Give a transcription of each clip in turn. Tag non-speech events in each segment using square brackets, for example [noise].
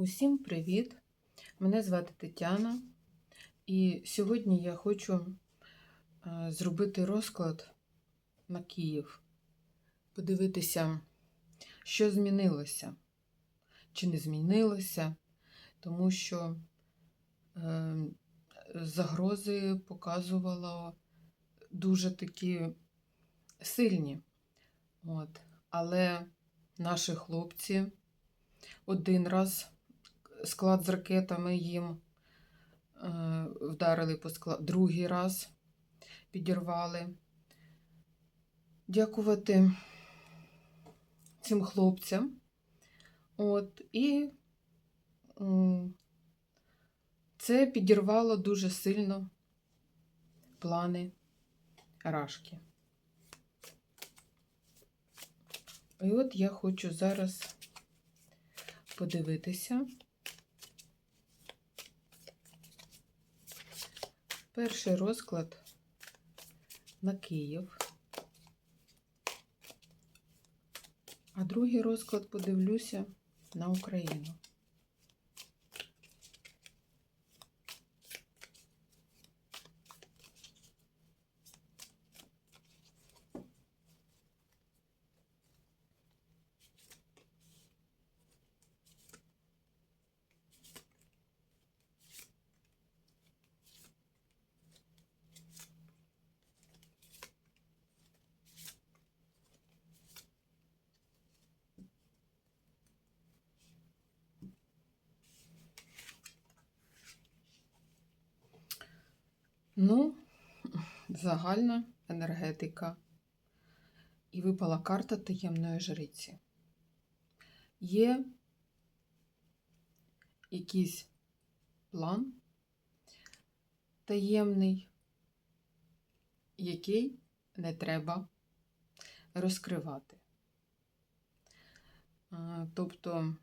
Усім привіт! Мене звати Тетяна, і сьогодні я хочу е, зробити розклад на Київ, подивитися, що змінилося, чи не змінилося, тому що е, загрози показувало дуже такі сильні. От. Але наші хлопці один раз склад з ракетами їм е, вдарили по складу, другий раз підірвали. Дякувати цим хлопцям. От, і це підірвало дуже сильно плани Рашки. І от я хочу зараз подивитися. Перший розклад на Київ. А другий розклад подивлюся на Україну. Ну, загальна енергетика. І випала карта таємної жриці. Є якийсь план таємний, який не треба розкривати. Тобто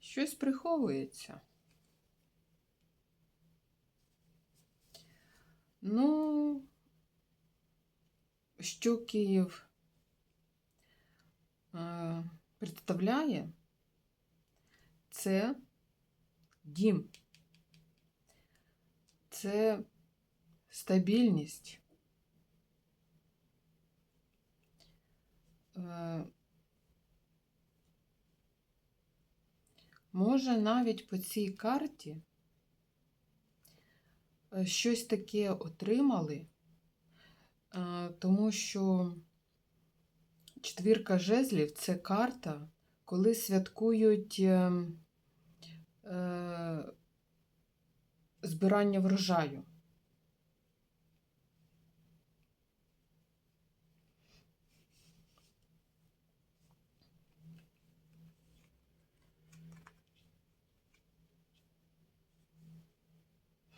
щось приховується. Ну, що Київ е, представляє, це дім, це стабільність. Е, може навіть по цій карті щось таке отримали, е, тому що четвірка жезлів це карта, коли святкують е, е, збирання врожаю.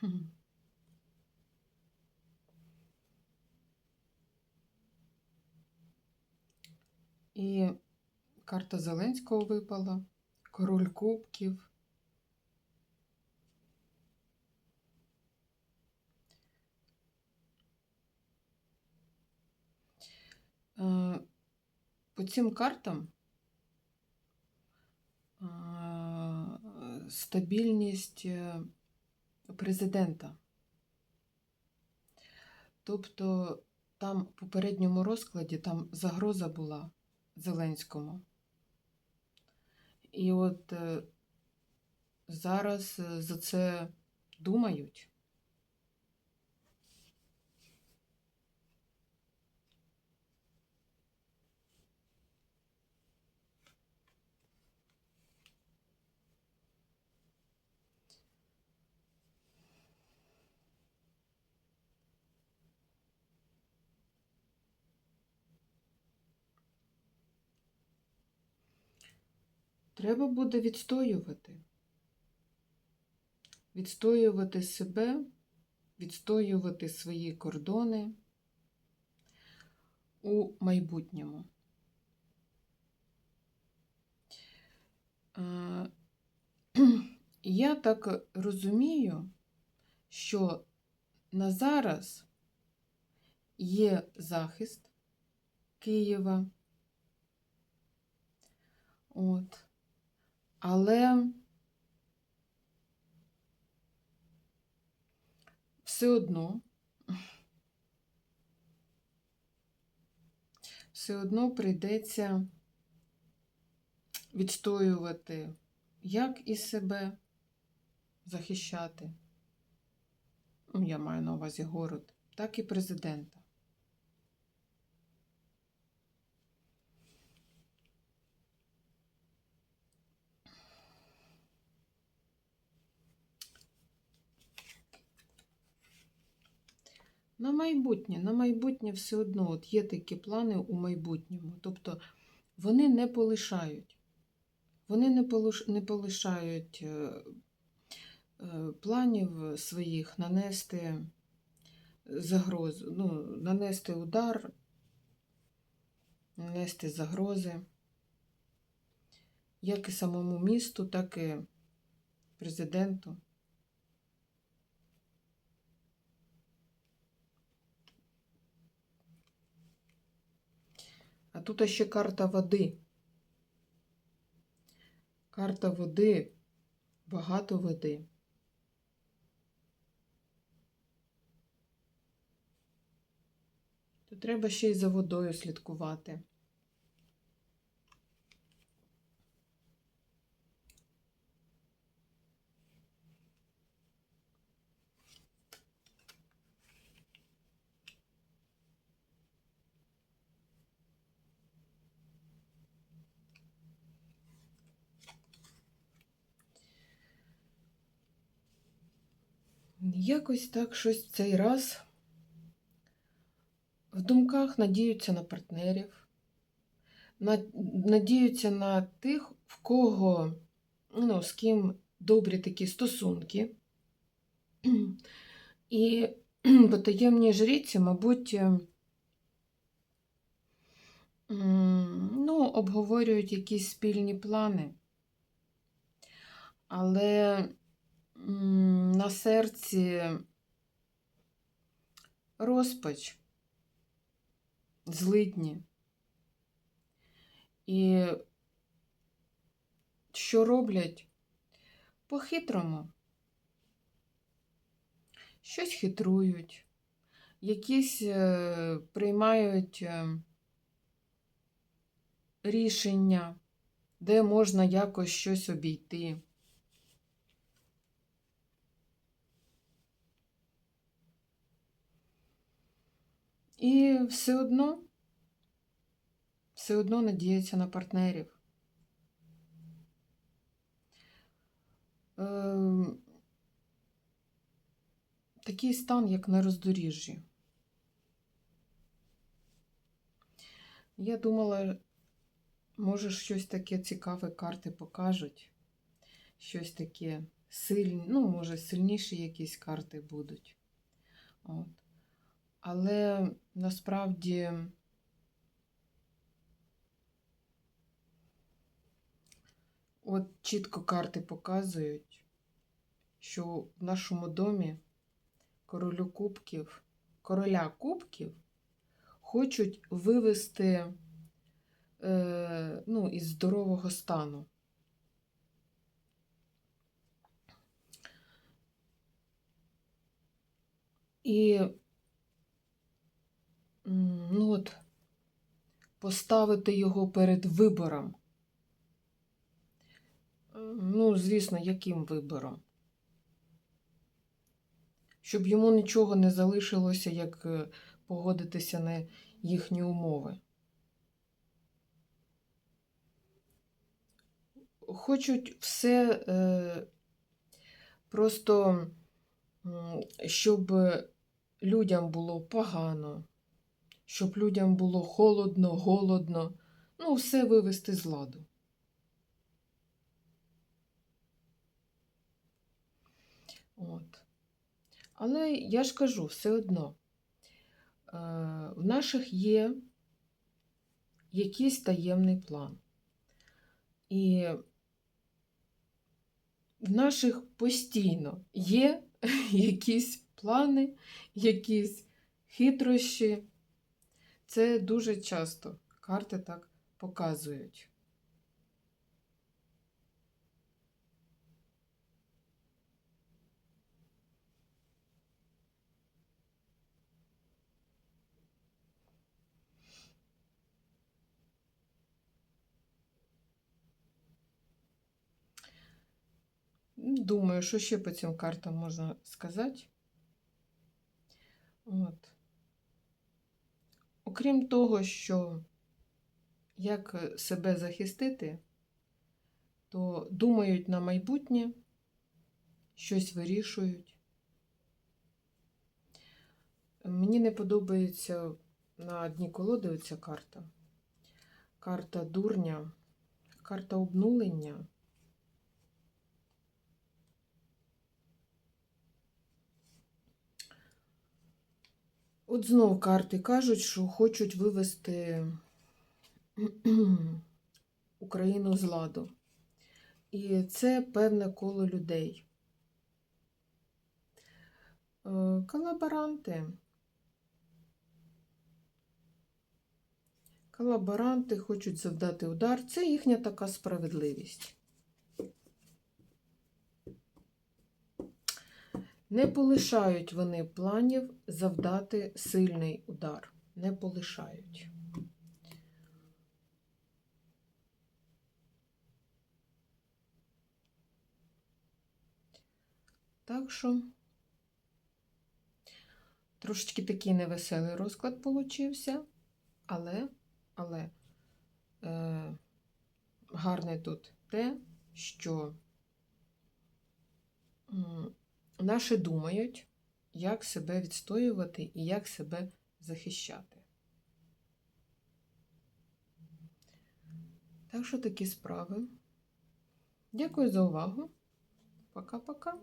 Хм. І карта Зеленського випала, король кубків. Е, По цим картам е, стабільність е, президента. Тобто там в попередньому розкладі там загроза була Зеленському. І от е, зараз е, за це думають. Треба буде відстоювати. Відстоювати себе, відстоювати свої кордони у майбутньому. Я так розумію, що на зараз є захист Києва. От. Але все одно, все одно прийдеться відстоювати як і себе захищати. Ну, Я маю на увазі город, так і президента. На майбутнє, на майбутнє все одно от є такі плани у майбутньому. Тобто вони не полишають. Вони не, полиш, не полишають е, е, планів своїх нанести загрозу, ну, нанести удар, нанести загрози, як і самому місту, так і президенту. Тут ще карта води. Карта води, багато води. То треба ще й за водою слідкувати. Якось так щось в цей раз в думках надіються на партнерів, на- надіються на тих, в кого, ну, з ким добрі такі стосунки. І [clears throat] потаємні жріці, мабуть, е, ну, обговорюють якісь спільні плани. Але на серці розпач, злидні. І що роблять? По-хитрому. Щось хитрують, якісь е, приймають е, рішення, де можна якось щось обійти. І все одно, все одно надіються на партнерів. Ем, такий стан, як на роздоріжжі. Я думала, може, щось таке цікаве карти покажуть. Щось таке сильне, ну, може, сильніші якісь карти будуть. От. Але насправді от чітко карти показують, що в нашому домі королю кубків, короля кубків хочуть вивести е, ну, із здорового стану. І ну от, поставити його перед вибором. Е, Ну, звісно, яким вибором? Щоб йому нічого не залишилося, як е, погодитися на їхні умови. Хочуть все е, просто, щоб людям було погано, щоб людям було холодно, голодно, ну, все вивести з ладу. От. Але я ж кажу, все одно, е, в наших є якийсь таємний план. І в наших постійно є [laughs] якісь плани, якісь хитрощі. Це дуже часто карти так показують. Думаю, що ще по цим картам можна сказати. От. Окрім того, що як е, себе захистити, то думають на майбутнє, щось вирішують. Мені не подобається на дні колоди оця карта. Карта дурня, карта обнулення. От знов карти кажуть, що хочуть вивести [clears throat] Україну з ладу. І це певне коло людей. Е, Колаборанти. Колаборанти хочуть завдати удар. Це їхня така справедливість. Не полишають вони планів завдати сильний удар. Не полишають. Так що трошечки такий невеселий розклад получився, але, але е, гарне тут те, що наші думають, як себе відстоювати і як себе захищати. Так що такі справи. Дякую за увагу. Пока-пока.